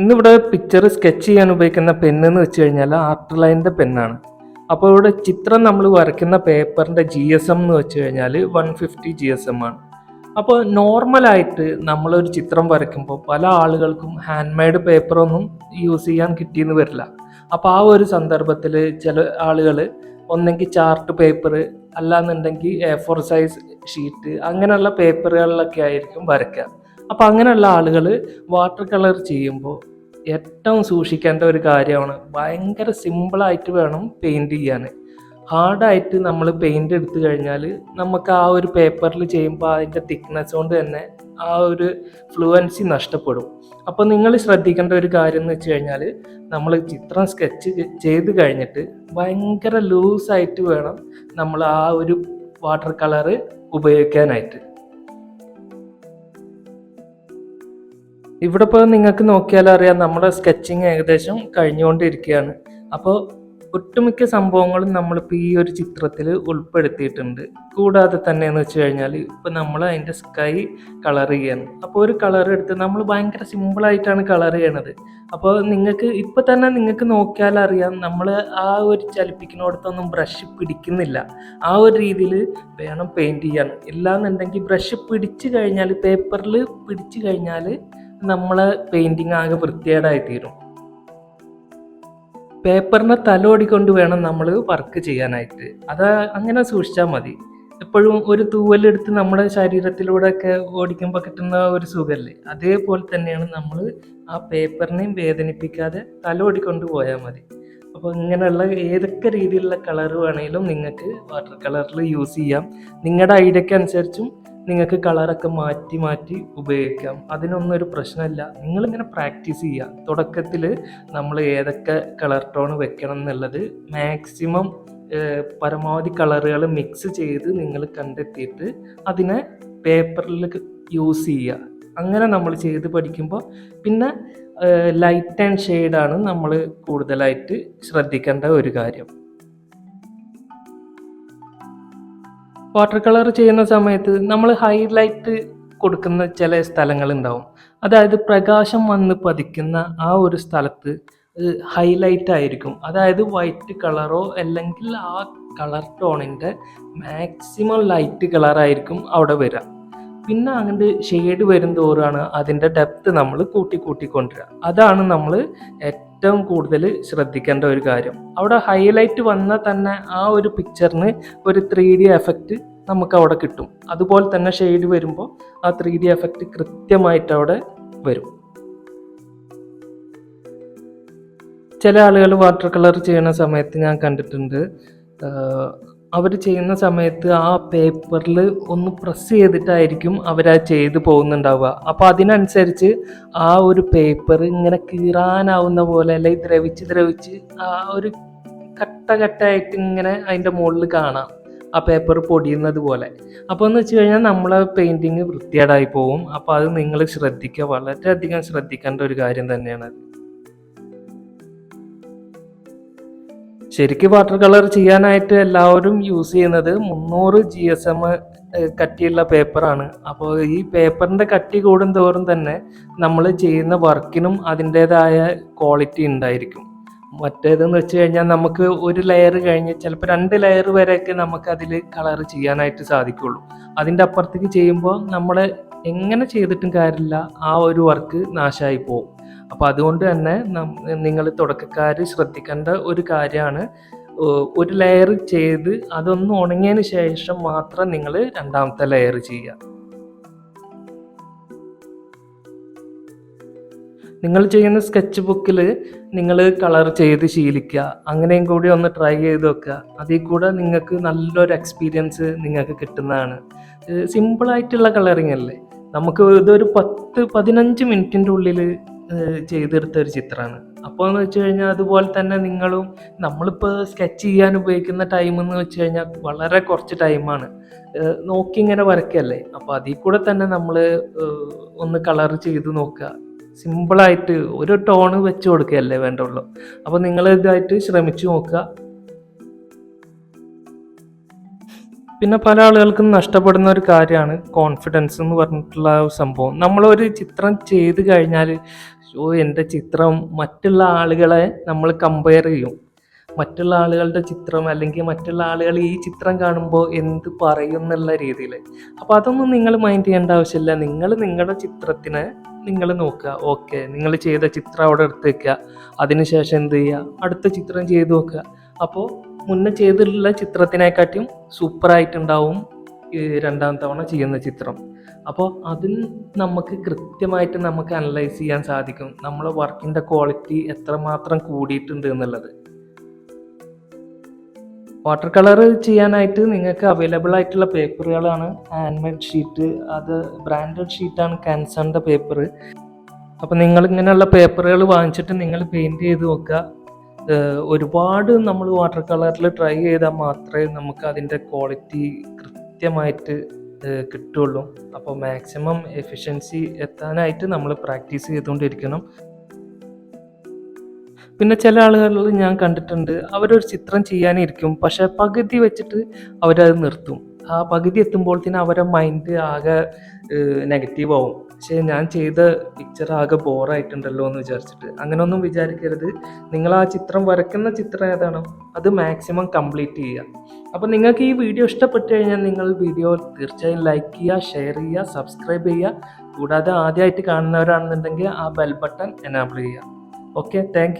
ഇന്നിവിടെ picture sketch ചെയ്യാൻ ഉപയോഗിക്കുന്ന പെന്ന് എന്ന് വെച്ച് കഴിഞ്ഞാൽ ആർട്ട് ലൈനിന്റെ പെന്നാണ് അപ്പോൾ ഇവിടെ ചിത്രം നമ്മൾ വരയ്ക്കുന്ന പേപ്പറിന്റെ ജി എസ് എം എന്ന് വെച്ച് കഴിഞ്ഞാൽ one fifty G S M ആണ്. അപ്പോൾ നോർമലായിട്ട് നമ്മളൊരു ചിത്രം വരയ്ക്കുമ്പോൾ പല ആളുകൾക്കും ഹാൻഡ് മെയ്ഡ് പേപ്പറൊന്നും യൂസ് ചെയ്യാൻ കിട്ടിയെന്ന് വരില്ല. അപ്പോൾ ആ ഒരു സന്ദർഭത്തിൽ ചില ആളുകൾ ഒന്നെങ്കിൽ ചാർട്ട് പേപ്പർ അല്ലാന്നുണ്ടെങ്കിൽ എ ഫോർ സൈസ് ഷീറ്റ് അങ്ങനെയുള്ള പേപ്പറുകളിലൊക്കെ ആയിരിക്കും വരയ്ക്കുക. അപ്പോൾ അങ്ങനെയുള്ള ആളുകൾ വാട്ടർ കളർ ചെയ്യുമ്പോൾ ഏറ്റവും സൂക്ഷിക്കേണ്ട ഒരു കാര്യമാണ് ഭയങ്കര സിമ്പിളായിട്ട് വേണം പെയിന്റ് ചെയ്യാൻ ഹാർഡായിട്ട് നമ്മൾ പെയിന്റ് എടുത്തു കഴിഞ്ഞാൽ നമുക്ക് ആ ഒരു പേപ്പറിൽ ചെയ്യുമ്പോൾ അതിന്റെ തിക്നെസ് കൊണ്ട് തന്നെ ആ ഒരു ഫ്ലുവൻസി നഷ്ടപ്പെടും. അപ്പോൾ നിങ്ങൾ ശ്രദ്ധിക്കേണ്ട ഒരു കാര്യം എന്ന് വെച്ച് കഴിഞ്ഞാൽ നമ്മൾ ചിത്രം സ്കെച്ച് ചെയ്ത് കഴിഞ്ഞിട്ട് ഭയങ്കര ലൂസായിട്ട് വേണം നമ്മൾ ആ ഒരു വാട്ടർ കളറ് ഉപയോഗിക്കാനായിട്ട്. ഇവിടെ ഇപ്പോൾ നിങ്ങൾക്ക് നോക്കിയാൽ അറിയാം നമ്മുടെ സ്കെച്ചിങ് ഏകദേശം കഴിഞ്ഞുകൊണ്ടിരിക്കുകയാണ്. അപ്പോൾ ഒട്ടുമിക്ക സംഭവങ്ങളും നമ്മളിപ്പോൾ ഈ ഒരു ചിത്രത്തിൽ ഉൾപ്പെടുത്തിയിട്ടുണ്ട്. കൂടാതെ തന്നെ എന്ന് വെച്ച് കഴിഞ്ഞാൽ ഇപ്പോൾ നമ്മൾ അതിന്റെ സ്കൈ കളർ ചെയ്യാണ്. അപ്പോൾ ഒരു കളർ എടുത്ത് നമ്മൾ ഭയങ്കര സിമ്പിളായിട്ടാണ് കളർ ചെയ്യണത്. അപ്പോൾ നിങ്ങൾക്ക് ഇപ്പോൾ തന്നെ നിങ്ങൾക്ക് നോക്കിയാൽ അറിയാം നമ്മൾ ആ ഒരു ചലിപ്പിക്കുന്നിടത്തൊന്നും ബ്രഷ് പിടിക്കുന്നില്ല. ആ ഒരു രീതിയിൽ വേണം പെയിന്റ് ചെയ്യാൻ. ഇല്ലാന്നുണ്ടെങ്കിൽ ബ്രഷ് പിടിച്ചു കഴിഞ്ഞാൽ പേപ്പറിൽ പിടിച്ചു കഴിഞ്ഞാൽ നമ്മളെ പെയിന്റിങ് ആകെ വൃത്തികേടായി തീരും. പേപ്പറിനെ തലോടിക്കൊണ്ട് വേണം നമ്മൾ വർക്ക് ചെയ്യാനായിട്ട്. അത് അങ്ങനെ സൂക്ഷിച്ചാൽ മതി. എപ്പോഴും ഒരു തൂവലെടുത്ത് നമ്മുടെ ശരീരത്തിലൂടെ ഒക്കെ ഓടിക്കുമ്പോൾ കിട്ടുന്ന ഒരു സുഖമല്ലേ അതേപോലെ തന്നെയാണ് നമ്മൾ ആ പേപ്പറിനെയും വേദനിപ്പിക്കാതെ തലോടിക്കൊണ്ട് പോയാൽ മതി. അപ്പോൾ ഇങ്ങനെയുള്ള ഏതൊക്കെ രീതിയിലുള്ള കളർ വേണമെങ്കിലും നിങ്ങൾക്ക് വാട്ടർ കളറിൽ യൂസ് ചെയ്യാം. നിങ്ങളുടെ ഐഡിയക്ക് അനുസരിച്ചും നിങ്ങൾക്ക് കളറൊക്കെ മാറ്റി മാറ്റി ഉപയോഗിക്കാം. അതിനൊന്നും ഒരു പ്രശ്നമില്ല. നിങ്ങളിങ്ങനെ പ്രാക്ടീസ് ചെയ്യുക. തുടക്കത്തിൽ നമ്മൾ ഏതൊക്കെ കളർ ടോൺ വെക്കണം എന്നുള്ളത് മാക്സിമം പരമാവധി കളറുകൾ മിക്സ് ചെയ്ത് നിങ്ങൾ കണ്ടെത്തിയിട്ട് അതിനെ പേപ്പറിൽ യൂസ് ചെയ്യുക. അങ്ങനെ നമ്മൾ ചെയ്ത് പഠിക്കുമ്പോൾ പിന്നെ ലൈറ്റ് ആൻഡ് ഷെയ്ഡാണ് നമ്മൾ കൂടുതലായിട്ട് ശ്രദ്ധിക്കേണ്ട ഒരു കാര്യം. വാട്ടർ കളർ ചെയ്യുന്ന സമയത്ത് നമ്മൾ ഹൈലൈറ്റ് കൊടുക്കുന്ന ചില സ്ഥലങ്ങൾ ഉണ്ടാവും അതായത് പ്രകാശം വന്ന് പതിക്കുന്ന ആ ഒരു സ്ഥലത്ത് ഹൈലൈറ്റ് ആയിരിക്കും. അതായത് വൈറ്റ് കളറോ അല്ലെങ്കിൽ ആ കളർ ടോണിന്റെ മാക്സിമം ലൈറ്റ് കളറായിരിക്കും അവിടെ വരിക. പിന്നെ അങ്ങോട്ട് ഷെയ്ഡ് വരും തോറാണ് അതിന്റെ ഡെപ്ത് നമ്മൾ കൂട്ടി കൂട്ടിക്കൊണ്ടിരിക്കുക അതാണ് നമ്മൾ ഏറ്റവും കൂടുതൽ ശ്രദ്ധിക്കേണ്ട ഒരു കാര്യം. അവിടെ ഹൈലൈറ്റ് വന്നാൽ തന്നെ ആ ഒരു പിക്ചറിന് ഒരു ത്രീ ഡി എഫക്റ്റ് നമുക്ക് അവിടെ കിട്ടും. അതുപോലെ തന്നെ ഷെയ്ഡ് വരുമ്പോൾ ആ ത്രീ ഡി എഫക്റ്റ് കൃത്യമായിട്ട് അവിടെ വരും. ചില ആളുകൾ വാട്ടർ കളർ ചെയ്യുന്ന സമയത്ത് ഞാൻ കണ്ടിട്ടുണ്ട് അവർ ചെയ്യുന്ന സമയത്ത് ആ പേപ്പറിൽ ഒന്ന് പ്രസ് ചെയ്തിട്ടായിരിക്കും അവരാ ചെയ്ത് പോകുന്നുണ്ടാവുക. അപ്പോൾ അതിനനുസരിച്ച് ആ ഒരു പേപ്പർ ഇങ്ങനെ കീറാനാവുന്ന പോലെ അല്ലെങ്കിൽ ദ്രവിച്ച് ദ്രവിച്ച് ആ ഒരു കട്ട കട്ടായിട്ട് ഇങ്ങനെ അതിന്റെ മുകളിൽ കാണാം ആ പേപ്പർ പൊടിയുന്നത് പോലെ. അപ്പോൾ എന്ന് വെച്ച് കഴിഞ്ഞാൽ നമ്മളെ പെയിന്റിങ് വൃത്തികേടായി പോകും അപ്പോൾ അത് നിങ്ങൾ ശ്രദ്ധിക്കുക. വളരെയധികം ശ്രദ്ധിക്കേണ്ട ഒരു കാര്യം തന്നെയാണ് ശരിക്കും വാട്ടർ കളർ ചെയ്യാനായിട്ട് എല്ലാവരും യൂസ് ചെയ്യുന്നത് മുന്നൂറ് ജി എസ് എം കട്ടിയുള്ള പേപ്പറാണ്. അപ്പോൾ ഈ പേപ്പറിന്റെ കട്ടി കൂടും തോറും തന്നെ നമ്മൾ ചെയ്യുന്ന വർക്കിനും അതിന്റേതായ ക്വാളിറ്റി ഉണ്ടായിരിക്കും. മറ്റേതെന്ന് വെച്ച് കഴിഞ്ഞാൽ നമുക്ക് ഒരു ലെയർ കഴിഞ്ഞ് ചിലപ്പോൾ രണ്ട് ലെയർ വരെയൊക്കെ നമുക്ക് അതിൽ കളർ ചെയ്യാനായിട്ട് സാധിക്കുള്ളൂ. അതിന്റെ അപ്പുറത്തേക്ക് ചെയ്യുമ്പോൾ നമ്മൾ എങ്ങനെ ചെയ്തിട്ടും കാര്യമില്ല ആ ഒരു വർക്ക് നാശമായി പോകും അപ്പോൾ അതുകൊണ്ട് തന്നെ നിങ്ങൾ തുടക്കക്കാർ ശ്രദ്ധിക്കേണ്ട ഒരു കാര്യമാണ് ഒരു ലെയർ ചെയ്ത് അതൊന്ന് ഉണങ്ങിയതിന് ശേഷം മാത്രം നിങ്ങൾ രണ്ടാമത്തെ ലെയർ ചെയ്യുക. നിങ്ങൾ ചെയ്യുന്ന സ്കെച്ച് ബുക്കിൽ നിങ്ങൾ കളർ ചെയ്ത് ശീലിക്കുക അങ്ങനെയും കൂടി ഒന്ന് ട്രൈ ചെയ്ത് വെക്കുക അതിൽ കൂടെ നിങ്ങൾക്ക് നല്ലൊരു എക്സ്പീരിയൻസ് നിങ്ങൾക്ക് കിട്ടുന്നതാണ്. സിമ്പിളായിട്ടുള്ള കളറിങ് അല്ലേ? നമുക്ക് ഇതൊരു പത്ത് പതിനഞ്ച് മിനിറ്റിന്റെ ഉള്ളിൽ ചെയ്തെടുത്ത ഒരു ചിത്രമാണ്. അപ്പോൾ എന്ന് വെച്ച് കഴിഞ്ഞാൽ അതുപോലെ തന്നെ നിങ്ങളും നമ്മളിപ്പോൾ സ്കെച്ച് ചെയ്യാൻ ഉപയോഗിക്കുന്ന ടൈം എന്ന് വെച്ച് കഴിഞ്ഞാൽ വളരെ കുറച്ച് ടൈമാണ് നോക്കി ഇങ്ങനെ വരയ്ക്കല്ലേ? അപ്പോൾ അതിൽ കൂടെ തന്നെ നമ്മൾ ഒന്ന് കളർ ചെയ്ത് നോക്കുക. സിമ്പിളായിട്ട് ഒരു ടോണ് വെച്ച് കൊടുക്കുകയല്ലേ വേണ്ടുള്ളൂ. അപ്പോൾ നിങ്ങൾ ഇതായിട്ട് ശ്രമിച്ചു നോക്കുക. പിന്നെ പല ആളുകൾക്കും നഷ്ടപ്പെടുന്ന ഒരു കാര്യമാണ് കോൺഫിഡൻസ് എന്ന് പറഞ്ഞിട്ടുള്ള സംഭവം. നമ്മളൊരു ചിത്രം ചെയ്ത് കഴിഞ്ഞാൽ ഓ എന്റെ ചിത്രം മറ്റുള്ള ആളുകളെ നമ്മൾ കമ്പയർ ചെയ്യും. മറ്റുള്ള ആളുകളുടെ ചിത്രം അല്ലെങ്കിൽ മറ്റുള്ള ആളുകൾ ഈ ചിത്രം കാണുമ്പോൾ എന്ത് പറയും എന്നുള്ള രീതിയിൽ അപ്പോൾ അതൊന്നും നിങ്ങൾ മൈൻഡ് ചെയ്യേണ്ട ആവശ്യമില്ല. നിങ്ങൾ നിങ്ങളുടെ ചിത്രത്തിനെ നിങ്ങൾ നോക്കുക. ഓക്കെ നിങ്ങൾ ചെയ്ത ചിത്രം അവിടെ എടുത്ത് വെക്കുക. അതിനുശേഷം എന്ത് ചെയ്യുക? അടുത്ത ചിത്രം ചെയ്ത് നോക്കുക. അപ്പോൾ മുന്നേ ചെയ്തിട്ടുള്ള ചിത്രത്തിനെക്കാട്ടിയും സൂപ്പറായിട്ടുണ്ടാവും രണ്ടാം തവണ ചെയ്യുന്ന ചിത്രം. അപ്പോൾ അതിൽ നമുക്ക് കൃത്യമായിട്ട് നമുക്ക് അനലൈസ് ചെയ്യാൻ സാധിക്കും നമ്മളെ വർക്കിന്റെ ക്വാളിറ്റി എത്രമാത്രം കൂടിയിട്ടുണ്ട് എന്നുള്ളത്. വാട്ടർ കളർ ചെയ്യാനായിട്ട് നിങ്ങൾക്ക് അവൈലബിൾ ആയിട്ടുള്ള പേപ്പറുകളാണ് ഹാൻഡ്മെയ്ഡ് ഷീറ്റ് അത് ബ്രാൻഡഡ് ഷീറ്റാണ് ക്യാൻസറിന്റെ പേപ്പർ അപ്പോൾ നിങ്ങൾ ഇങ്ങനെയുള്ള പേപ്പറുകൾ വാങ്ങിച്ചിട്ട് നിങ്ങൾ പെയിന്റ് ചെയ്ത് നോക്കുക ഒരുപാട് നമ്മൾ വാട്ടർ കളറിൽ ട്രൈ ചെയ്താൽ മാത്രമേ നമുക്ക് അതിന്റെ ക്വാളിറ്റി കൃത്യമായിട്ട് കിട്ടുള്ളൂ. അപ്പോൾ മാക്സിമം എഫിഷ്യൻസി എത്താനായിട്ട് നമ്മൾ പ്രാക്ടീസ് ചെയ്തുകൊണ്ടിരിക്കണം. പിന്നെ ചില ആളുകളിൽ ഞാൻ കണ്ടിട്ടുണ്ട് അവരൊരു ചിത്രം ചെയ്യാനിരിക്കും പക്ഷെ പകുതി വെച്ചിട്ട് അവരത് നിർത്തും. ആ പകുതി എത്തുമ്പോഴത്തേന് അവരുടെ മൈൻഡ് ആകെ നെഗറ്റീവ് ആവും. പക്ഷേ ഞാൻ ചെയ്ത പിക്ചർ ആകെ ബോറായിട്ടുണ്ടല്ലോ എന്ന് വിചാരിച്ചിട്ട്. അങ്ങനെയൊന്നും വിചാരിക്കരുത്. നിങ്ങൾ ആ ചിത്രം വരയ്ക്കുന്ന ചിത്രം ഏതാണോ അത് മാക്സിമം കംപ്ലീറ്റ് ചെയ്യുക. അപ്പോൾ നിങ്ങൾക്ക് ഈ വീഡിയോ ഇഷ്ടപ്പെട്ടു കഴിഞ്ഞാൽ നിങ്ങൾ വീഡിയോ തീർച്ചയായും ലൈക്ക് ചെയ്യുക ഷെയർ ചെയ്യുക സബ്സ്ക്രൈബ് ചെയ്യുക. കൂടാതെ ആദ്യമായിട്ട് കാണുന്നവരാണെന്നുണ്ടെങ്കിൽ ആ ബെൽ ബട്ടൺ എനാബിൾ ചെയ്യുക. Okay thank